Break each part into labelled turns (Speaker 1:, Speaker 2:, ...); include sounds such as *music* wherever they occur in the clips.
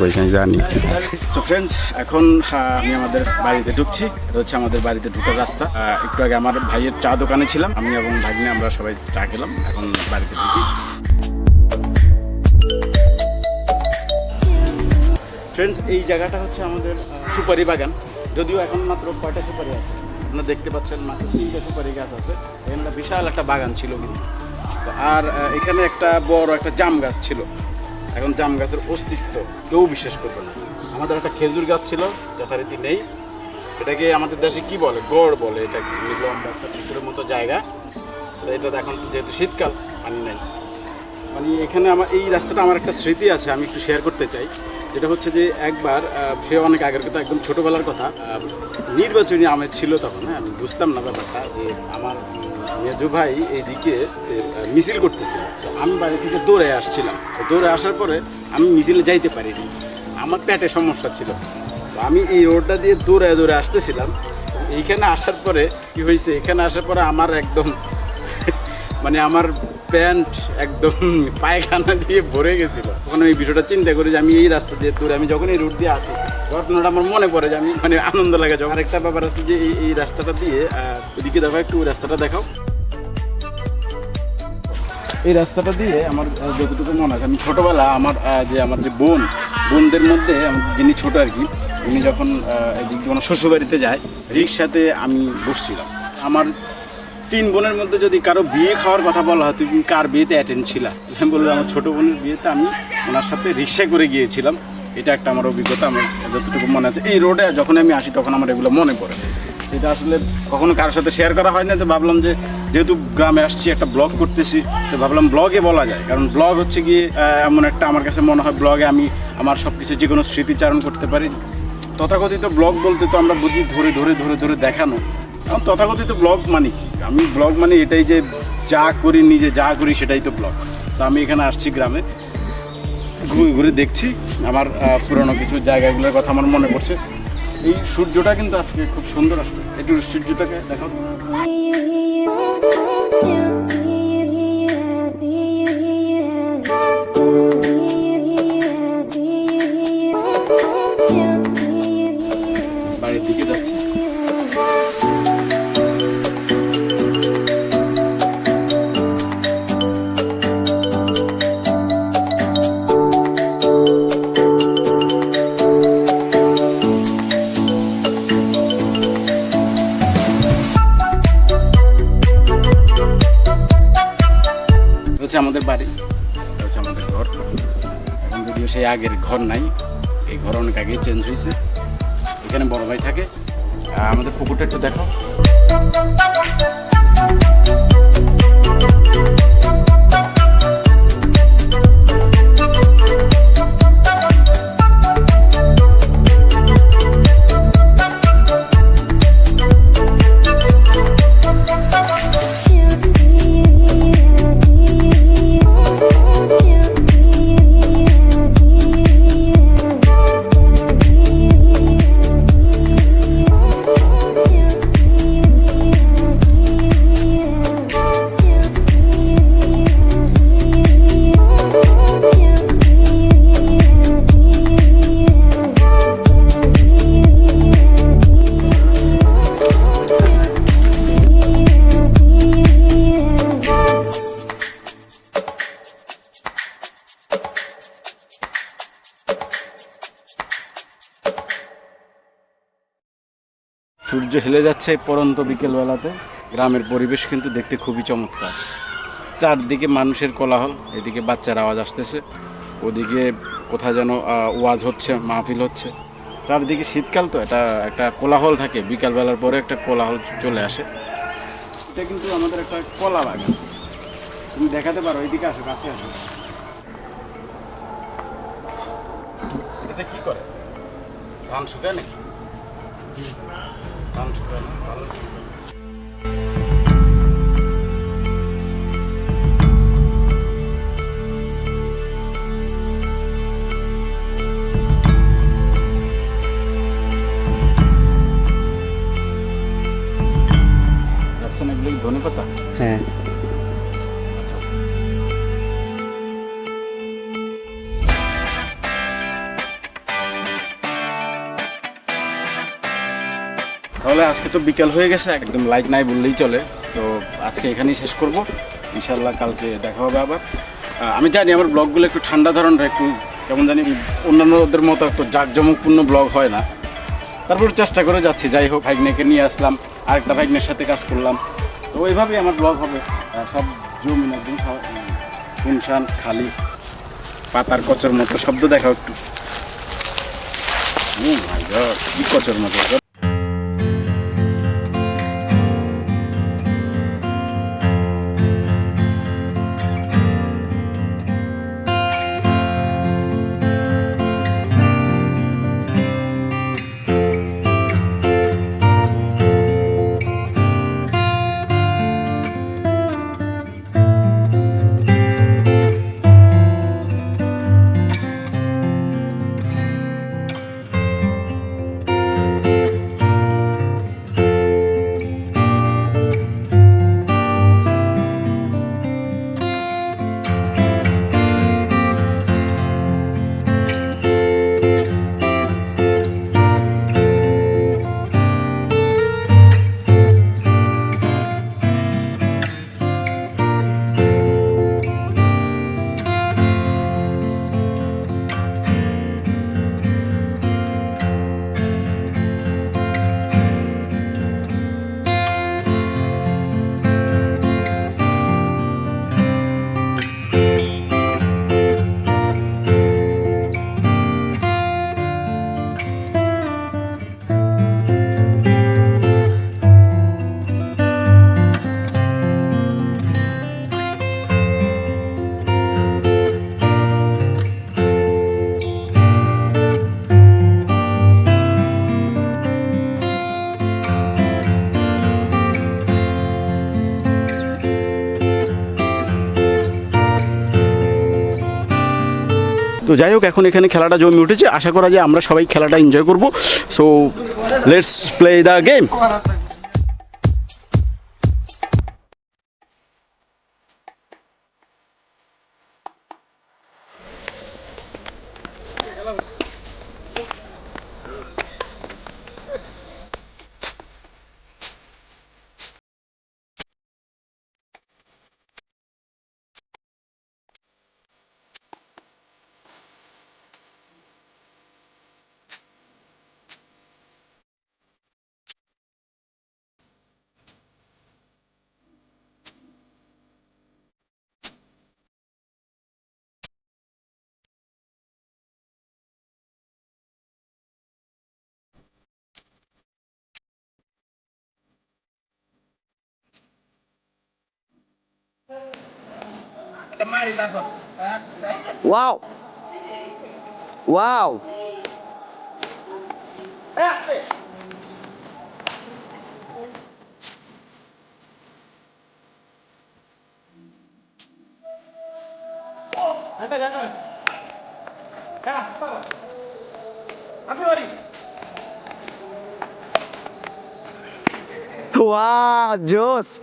Speaker 1: আমি জানি।
Speaker 2: So friends এখন আমি আমাদের বাড়িতে ঢুকছি। এটা হচ্ছে আমাদের বাড়িতে ঢুকার রাস্তা। একটু আগে আমার ভাইয়ের চা দোকানে ছিলাম। আমি এবং ভাগ্নে আমরা সবাই চা খেলাম। এখন বাড়িতে ঢুকি। ফ্রেন্ডস এই জায়গাটা হচ্ছে আমাদের সুপারি বাগান। যদিও এখন মাত্র কয়টা সুপারি আছে? আপনারা দেখতে পাচ্ছেন মাত্র তিনটা সুপারি গাছ আছে। এখানে বিশাল একটা বাগান ছিল কিন্তু। আর এখানে একটা বড় একটা জাম গাছ ছিল। এখন জাম গাছের অস্তিত্ব কেউ বিশ্বাস করবে না। আমাদের একটা খেজুর গাছ ছিল, যথারীতি নেই। এটাকে আমাদের দেশে কি বলে? গড় বলে এটা লম্বা একটা পুকুরের মতো জায়গা। তো এটা এখন যেহেতু শীতকাল, পানি নাই। মানে এখানে আমার, এই রাস্তাটা আমার একটা স্মৃতি আছে, আমি একটু শেয়ার করতে চাই। যেটা হচ্ছে যে একবার সে অনেক আগের কথা, একদম ছোটোবেলার কথা নির্বাচনী আমেজ ছিল তখন হ্যাঁ? আমি বুঝতাম না ব্যাপারটা যে আমার মেজু ভাই এইদিকে মিছিল করতেছিল। তো আমি বাড়ি থেকে দৌড়ে আসছিলাম। দৌড়ে আসার পরে আমি মিছিলে যাইতে পারিনি। আমার পেটে সমস্যা ছিল। তো আমি এই রোডটা দিয়ে দৌড়ে দৌড়ে আসতেছিলাম। এইখানে আসার পরে কি হয়েছে? এখানে আসার পরে আমার একদম *laughs* মানে আমার প্যান্ট একদম *laughs* পায়খানা দিয়ে ভরে গেছিল। তখন আমি বিষয়টা চিন্তা করি যে আমি এই রাস্তা দিয়ে দূরে আমি যখন এই রুট দিয়ে আসি, ঘটনাটা আমার মনে পড়ে যে আমি মানে আনন্দ লাগে। যখন আরেকটা ব্যাপার আছে যে এই রাস্তাটা দিয়ে ওইদিকে দেখো, একটু রাস্তাটা দেখাও। এই রাস্তাটা দিয়ে আমার যতটুকু মনে আছে, আমি ছোটোবেলা আমার যে আমার যে বোন, বোনদের মধ্যে যিনি ছোট আর কি, উনি যখন এদিক দিয়ে শ্বশুরবাড়িতে যায়, রিক্সাতে আমি বসছিলাম। আমার তিন বোনের মধ্যে যদি কারও বিয়ে খাওয়ার কথা বলা হয়, তুমি কার বিয়েতে অ্যাটেন্ড ছিলা? আমি বললাম, আমার ছোটো বোনের বিয়েতে আমি ওনার সাথে রিক্সায় করে গিয়েছিলাম। এটা একটা আমার অভিজ্ঞতা, আমার যতটুকু মনে আছে। এই রোডে যখন আমি আসি, তখন আমার এগুলো মনে পড়ে। এটা আসলে কখনো কারোর সাথে শেয়ার করা হয় না, তো ভাবলাম যে যেহেতু গ্রামে আসছি, একটা ব্লগ করতেছি, তো ভাবলাম ব্লগে বলা যায়। কারণ ব্লগ হচ্ছে গিয়ে এমন একটা আমার কাছে মনে হয় ব্লগে আমি আমার সব কিছু যে কোনো স্মৃতিচারণ করতে পারি। তথাকথিত ব্লগ বলতে তো আমরা বুঝি ধরে ধরে ধরে ধরে দেখানো। এখন তথাকথিত ব্লগ মানে কি? আমি ব্লগ মানে এটাই যে যা করি, নিজে যা করি, সেটাই তো ব্লগ তো আমি এখানে আসছি গ্রামে, ঘুরে ঘুরে দেখছি আমার পুরনো কিছু জায়গাগুলোর কথা আমার মনে পড়ছে। এই সূর্যটা কিন্তু আজকে খুব সুন্দর আসছে একটু সূর্যটাকে দেখো হচ্ছে আমাদের বাড়ি। এটা হচ্ছে আমাদের ঘর। এখন যদিও সেই আগের ঘর নাই, এই ঘর অনেক আগেই চেঞ্জ হয়েছে। এখানে বড় ভাই থাকে। আমাদের পুকুরটা একটু দেখো সূর্য হেলে যাচ্ছে পরন্ত বিকেলবেলাতে। গ্রামের পরিবেশ কিন্তু দেখতে খুবই চমৎকার। চারদিকে মানুষের কোলাহল, এদিকে বাচ্চার আওয়াজ আসতেছে, ওদিকে কোথায় যেন ওয়াজ হচ্ছে, মাহফিল হচ্ছে। চারদিকে শীতকাল তো, এটা একটা কোলাহল থাকে, বিকালবেলার পরে একটা কোলাহল চলে আসে। এটা কিন্তু আমাদের একটা কলা বাগান। তুমি দেখাতে পারো এইদিকে আসো, কাছে আসো। এটাতে কি করে? ধান শুকায় নাকি? ধান আজকে তো বিকাল হয়ে গেছে, একদম লাইট নাই বললেই চলে। তো আজকে এখানেই শেষ করব। ইনশাল্লাহ কালকে দেখা হবে আবার। আমি জানি আমার ব্লগগুলো একটু ঠান্ডা ধরনের, একটু কেমন জানি অন্যান্যদের মতো একটু জাঁকজমকপূর্ণ ব্লগ হয় না। তারপর চেষ্টা করে যাচ্ছি, যাই হোক ভাইগনাকে নিয়ে আসলাম, আরেকটা ভাইগনের সাথে কাজ করলাম। তো ওইভাবেই আমার ব্লগ হবে। সব জমিন একদম শুনশান খালি, পাতার কচর মতো শব্দ দেখাও একটু। কি কচর মতো। তো যাই হোক, এখন এখানে খেলাটা জমে উঠেছে। আশা করা যায় আমরা সবাই খেলাটা এনজয় করব। So let's play the game
Speaker 1: Uau! Uau! Vai pegando. Tá, Uau, Deus!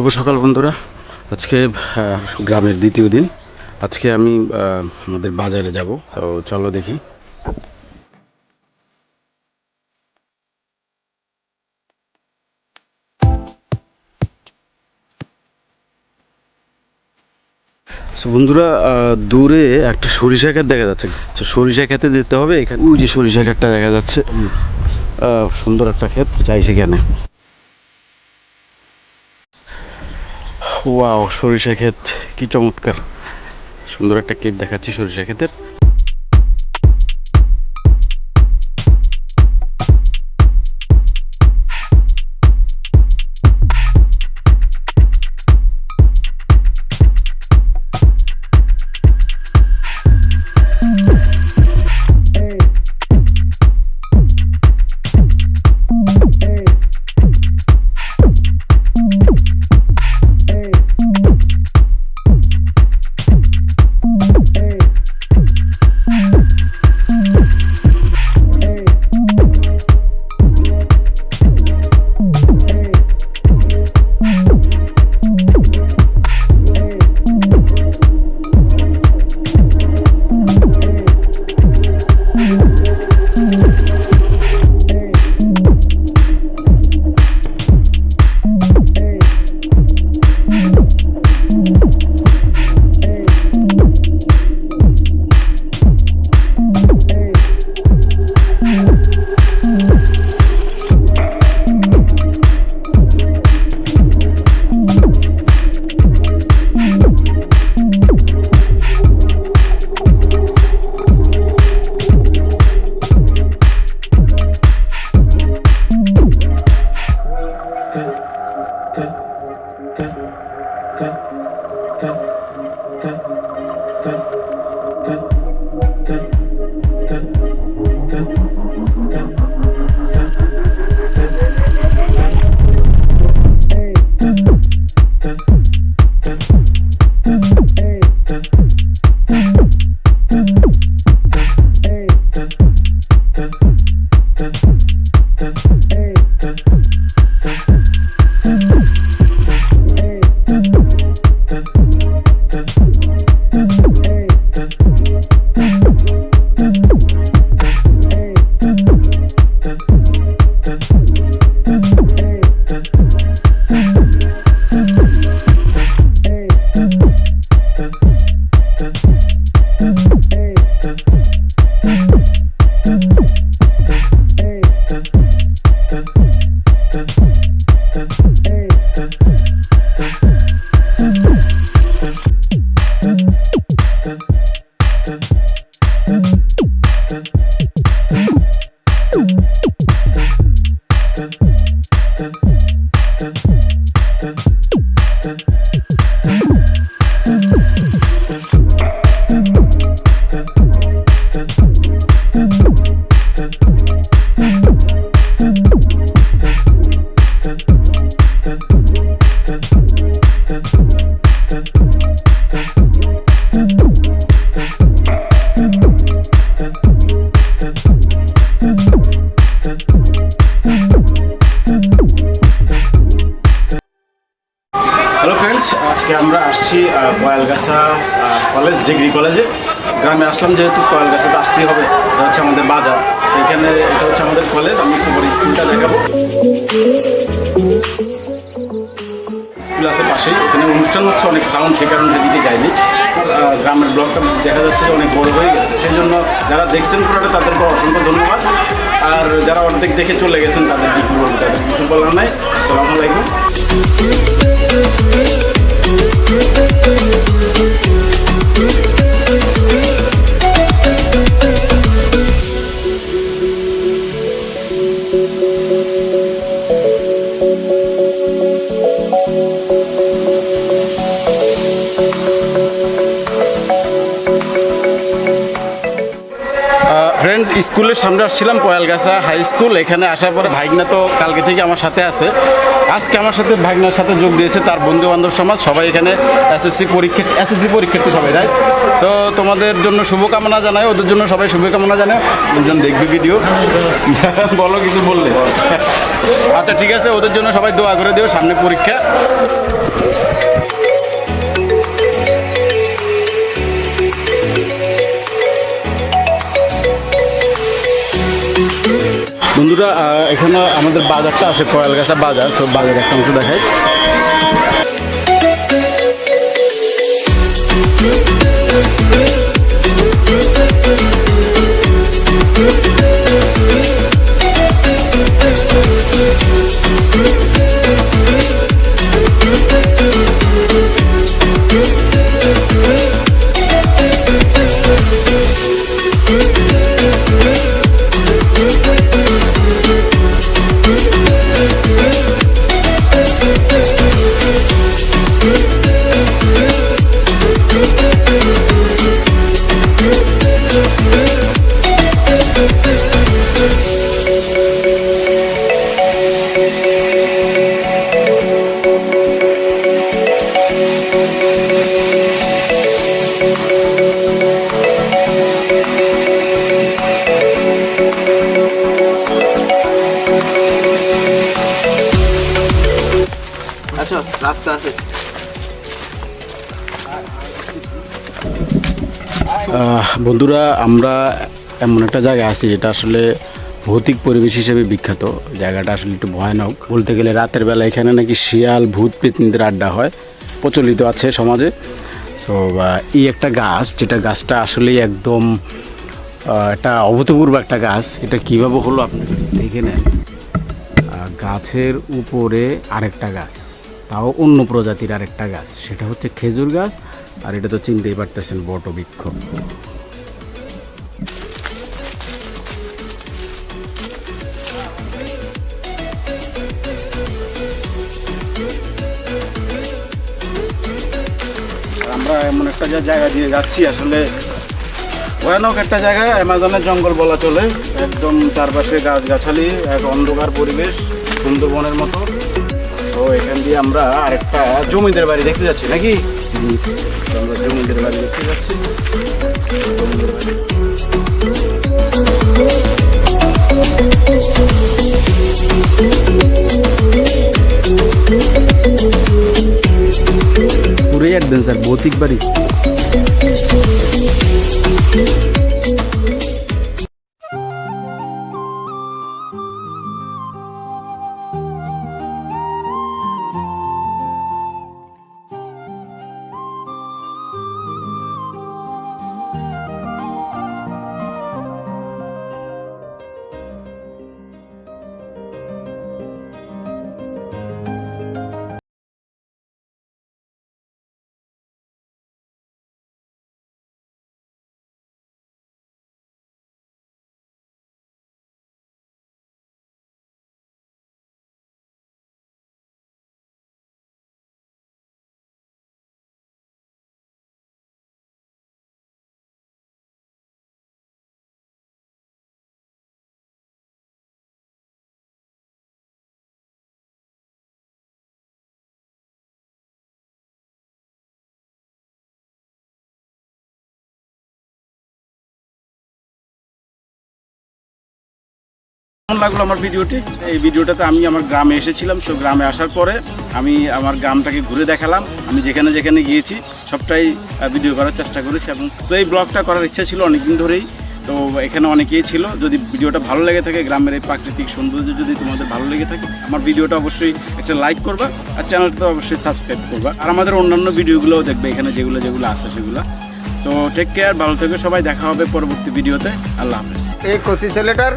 Speaker 2: শুভ সকাল বন্ধুরা। আজকে গ্রামের দ্বিতীয় দিন। আজকে আমি আমাদের বাজারে যাব। তো চলো দেখি। বন্ধুরা আহ, দূরে একটা সরিষা ক্ষেত দেখা যাচ্ছে। তো সরিষা খেতে যেতে হবে। এখানে ওই যে সরিষা ক্ষেতটা দেখা যাচ্ছে। সুন্দর একটা ক্ষেত। যাই সেখানে। ওয়াও সরিষা ক্ষেত কি চমৎকার। সুন্দর একটা ক্ষেত দেখাচ্ছি সরিষা ক্ষেতের। দেখাবো। স্কুল আছে পাশেই। এখানে অনুষ্ঠান হচ্ছে, অনেক সাউন্ড সেই কারণে সেদিকে যায়নি গ্রামের ব্লকটা দেখা যাচ্ছে যে অনেক বড় হয়ে গেছে। সেই জন্য যারা দেখছেন পুরোটা, তাদেরকে অসংখ্য ধন্যবাদ। আর যারা অর্ধেক দেখে চলে গেছেন, তাদের কি বলব, তাদের কিছু বলার নাই। আসসালামু স্কুলের সামনে আসছিলাম পয়ালগাছা হাই স্কুল। এখানে আসার পরে ভাইগনা তো কালকে থেকে আমার সাথে আছে। আজকে আমার সাথে ভাইগনার সাথে যোগ দিয়েছে তার বন্ধু বান্ধব সমাজ। সবাই এখানে এসএসসি পরীক্ষা এসএসসি পরীক্ষার্থী সবাই রাইট তো তোমাদের জন্য শুভকামনা জানাই, ওদের জন্য সবাই শুভকামনা জানাই। দুজন দেখবি ভিডিও *laughs* বলো কিছু বললে। আচ্ছা ঠিক আছে, ওদের জন্য সবাই দোয়া করে দিও সামনে পরীক্ষা। বন্ধুরা এখানে আমাদের বাজারটা আছে কয়ালগাছা বাজার সব বাজার একটা অংশ দেখায় বন্ধুরা, আমরা এমন একটা জায়গায় আছি যেটা আসলে ভৌতিক পরিবেশ হিসেবে বিখ্যাত। জায়গাটা আসলে একটু ভয়ানক। বলতে গেলে রাতের বেলা এখানে নাকি শিয়াল, ভূত, পেতনিদের আড্ডা হয়। প্রচলিত আছে সমাজে। সো এই একটা গাছ, যেটা গাছটা আসলেই একদম একটা অভূতপূর্ব একটা গাছ। এটা কীভাবে হলো আপনি দেখে নেন। গাছের উপরে আরেকটা গাছ, তাও অন্য প্রজাতির আরেকটা গাছ। সেটা হচ্ছে খেজুর গাছ, আর এটা তো চিনতেই পারতেছেন বটবৃক্ষ। আমরা এমন একটা জায়গা দিয়ে যাচ্ছি, আসলে ভয়ানক একটা জায়গা, অ্যামাজনের জঙ্গল বলা চলে। একদম চারপাশে গাছগাছালি, এক অন্ধকার পরিবেশ, সুন্দরবনের মতো। তো এখান দিয়ে আমরা আরেকটা জমিদের বাড়ি দেখতে যাচ্ছি, নাকি? আমরা জমিদের বাড়ি দেখতে যাচ্ছি। জমিদের বাড়ি। অ্যাডভেঞ্চার ভৌতিক বাড়ি। কেমন লাগল আমার ভিডিওটি? এই ভিডিওটাতে আমি আমার গ্রামে এসেছিলাম সো গ্রামে আসার পরে আমি আমার গ্রামটাকে ঘুরে দেখালাম। আমি যেখানে যেখানে গিয়েছি, সবটাই ভিডিও করার চেষ্টা করেছি এবং সো এই ব্লগটা করার ইচ্ছা ছিল অনেকদিন ধরেই। তো এখানে অনেকেই ছিল, যদি ভিডিওটা ভালো লেগে থাকে, গ্রামের এই প্রাকৃতিক সৌন্দর্য যদি তোমাদের ভালো লেগে থাকে, আমার ভিডিওটা অবশ্যই একটা লাইক করবা, আর চ্যানেলটা অবশ্যই সাবস্ক্রাইব করবা। আর আমাদের অন্যান্য ভিডিওগুলোও দেখবে, এখানে যেগুলো যেগুলো আছে সেগুলো। সো টেক কেয়ার ভালো থেকে সবাই দেখা হবে পরবর্তী ভিডিওতে। আল্লাহ হাফেজ।
Speaker 3: এই কোসি সেলেটার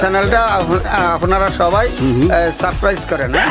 Speaker 3: চ্যানেলটা আপনারা সবাই সারপ্রাইজ করেন হ্যাঁ?